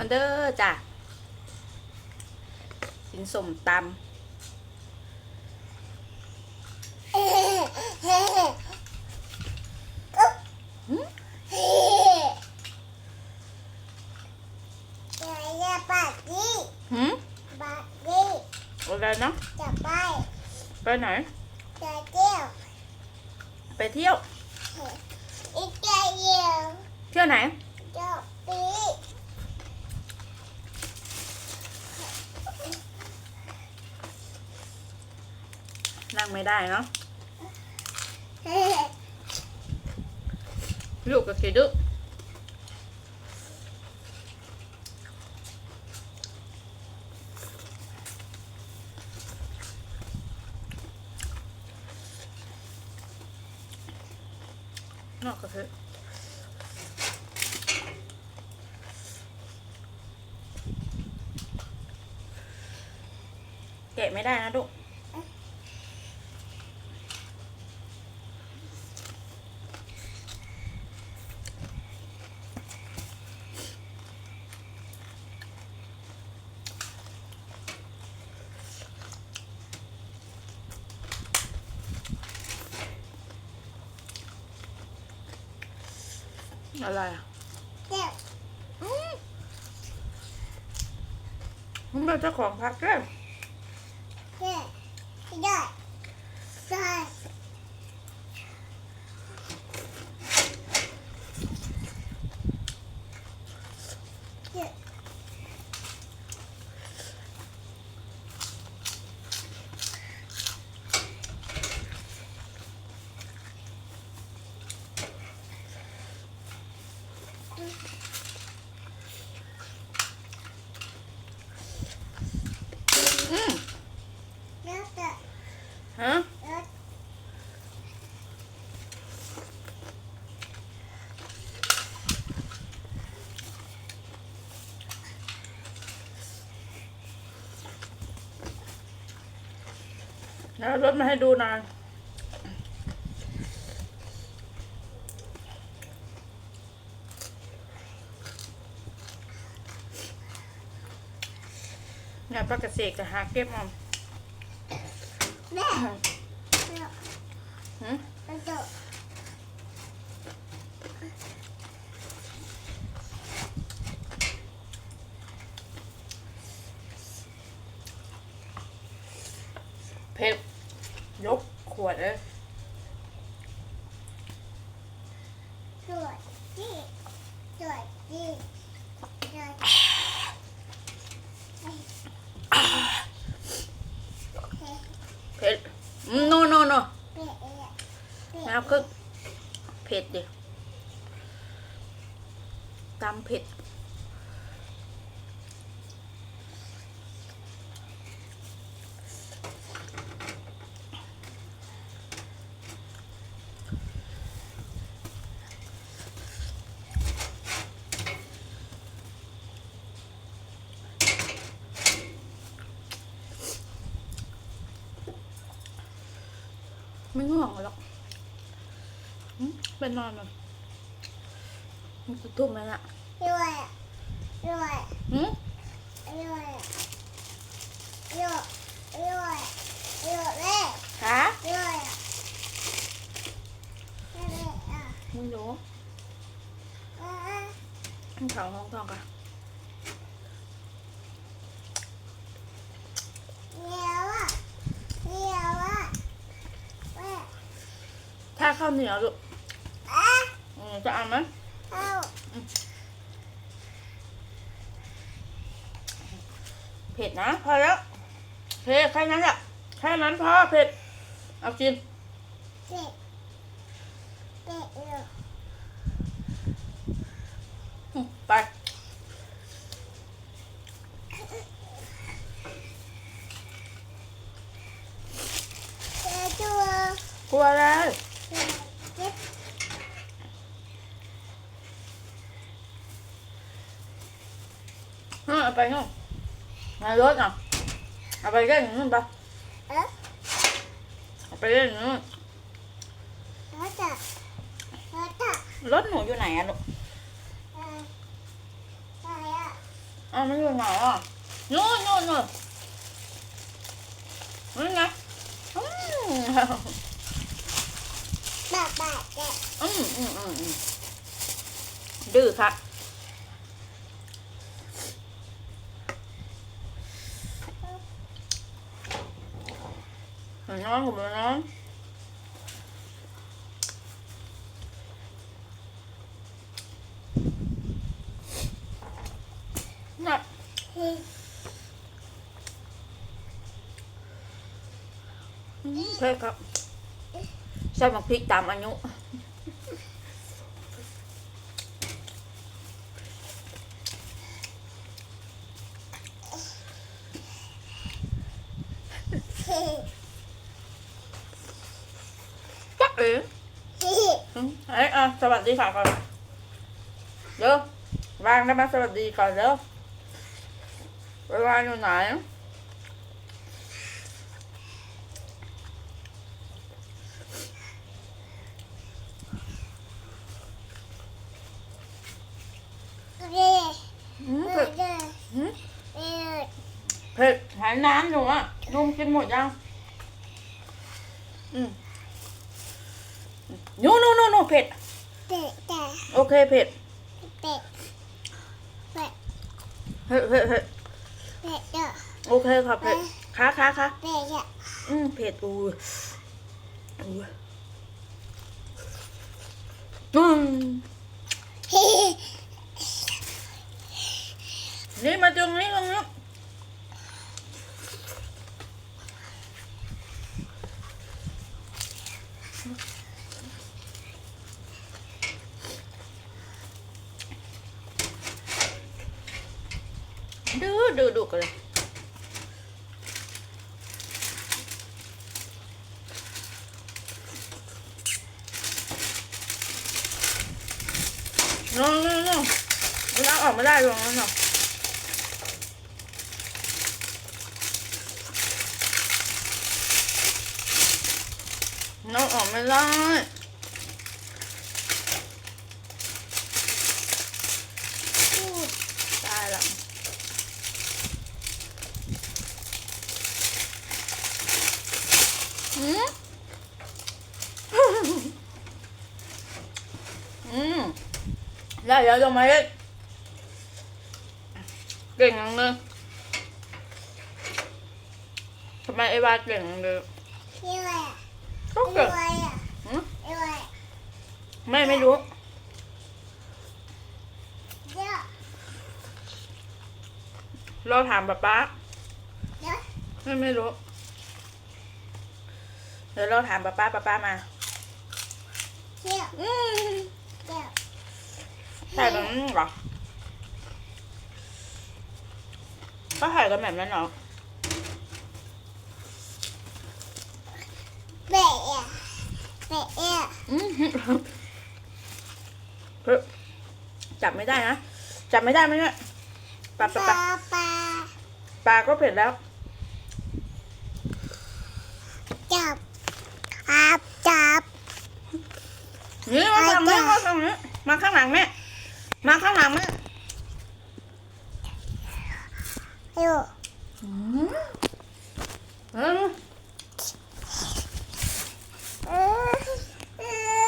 มันเด้อจ้ะกินสมตอย่าปากดีำหืมปากดีอะไรนะจะไปไปไหนจะเที่ยวไปเที่ยวอีกจะเยี่ยว เที่ยวไหน จะปี นั่งไม่ได้เนาะลูกก็คิดดึกนอกก็คือแกะไม่ได้นะลูก อะไรอะเที่ยวมันเป็นเจ้าของพักด้วยเที่ยวได้ได้เที่ยว อืม แล้วจะ ฮะ แล้ว แล้วรถมาให้ดูหนอยงานปลากระเสกจะหาเก็บมาแม่แล้วหืมแล้วจะเพชร ยกขวดเลย สวยดีสวยดีสวย เพชรโนโนโน เป๊ะเอ๊ะเป๊ะ แมวครึ่งเผ็ดดิตำเผ็ด ไม่ง่วงหรอกหึไปนอนมันมันจะทุ่มไหมน่ะรวยรวยหืมรวยรวยรวยรวยเลยฮะรวยรวยอะไม่รู้อะให้เขาห้องทองกัน เดี๋ยวอะเดี๋ยวอะแม่ ถ้า ข้าวเหนียวลูกจะอ่านไหมเผ็ดนะ พอแล้วโอเคแค่นั้นแหละแค่นั้นพอเผ็ด เอากินเด็กเด็กเร็ว อืมไป เจอตัว กลัวอะไร เด็ก เออเอาไปนู่นในรถอะเอาไปเล่นอยู่นู่นไปเอ๊ะเอาไปเล่นอยู่นู่นแล้วจะแล้วจะรถหนูอยู่ไหนอะลูกเอ่ออะไรอะอ้าวมันอยู่ไหนอะนู่นนู่นนู่นนี่ไงอืมป้าป้าแกะอืมอืมอืมอืมดื้อครับน้องผมน้องน่ะเฮ้ยเพ่ครับ ใส่บักพริกตามอายุเเอ๋เฮ้ยอืมเอ้ยอะสวัสดีค่ะก่อนเดี๋ยววางได้ไหมสวัสดีก่อนเดี๋ยวเวลาอยู่ไหนเฮ้ยอืมเฮ้เผ็ยดเฮ้ยอืมเฮ้ยเผ็ดหายน้ำอยู่อะนุ่มกินหมดยัง อืม นู่นนู่นนู่นนู่นเผ็ด เป็ดแต่โอเคเผ็ดเป็ดเป็ดเผ็ดเผ็ดเผ็ดเป็ดเด้อโอเคค่ะเผ็ดค้าค้าค้าเป็ดอะ อืมเผ็ดอูอูอืม เฮ้ย นี่มาตรงนี้ตรงนี้ ดูดูดูกันเลยน้องน้องน้องมันเอาออกไม่ได้หรอกน้องน้องออกไม่ได้ตายละอืม อืม ได้เดี๋ยวลงมาเลยเก่งจังเลยทำไมไอ้บาเก่งจังเลยเฮ้ยอะก็เฮ้เก่งยอะหืมเฮ้ยแม่ไม่รู้ เดี๋ยวเราถามป๊าป๊าเดี๋ยวแม่ไม่รู้ เดี๋ยวเราถามป๊าป๊าป๊าป๊ามา เดี๋ยว อืมเดี๋ยว ใส่แบบนั้นเหรอ ก็ใส่กันแบบนั้นเหรอเป็ดอะเป็ดอะอืมเฮ้ยจับไม่ได้นะ จับไม่ได้ไหมเนี่ยปลาปลาปลาปลาปลาปลาก็เผ็ดแล้ว จับครับจับ นี่มาฝั่งนี้มาฝั่งนี้มาข้างหลังแม่ มาข้างหลังแม่อยู่อืมเออ